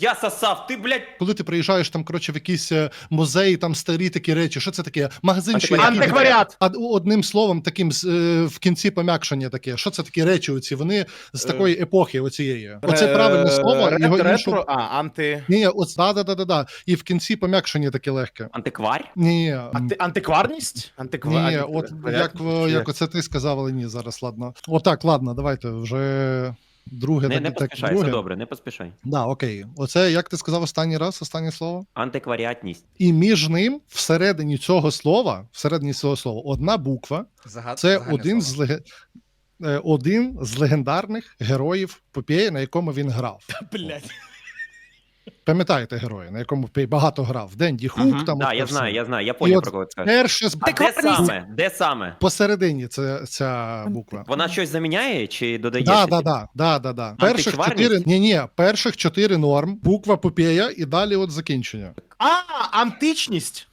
Я сосав, ти, блядь, Коли ти приїжджаєш там, коротше, в якісь е, музеї, там старі такі речі, що це таке? Магазин ще Антикваріат. А одним словом, таким з, е, в кінці пом'якшення таке. Що це такі речі? Оці вони з такої епохи, оцієї. Оце Е, правильне слово. Його іншого... а, анти... Ні, от да, да, да, да, да. І в кінці пом'якшення таке легке. антикварь? Ні, Анти... Антикварність? Антиква... ні, от як, е, як оце ти сказав, але ні, зараз ладно. Отак, ладно, давайте вже друге Не, так, не так, поспішай, друге. все добре, не поспішай. Да, окей. Оце як ти сказав останній раз, останнє слово? Антикваріатність. І між ним, всередині цього слова, всередині цього слова, одна буква. Це один з леге... е, один з легендарних героїв Попєя, на якому він грав. Блять. Пам'ятаєте героя, на якому багато грав? Денді Хук, Мгм. там да, я знаю, я знаю, я поняв про кого це. Перше з А де саме? Де саме? посередині це ця буква. Вона щось заміняє чи додає? Да, да, да, да, да, да. Перших чотири ні, ні, перших чотири норм, буква попея і далі от закінчення. А, античність.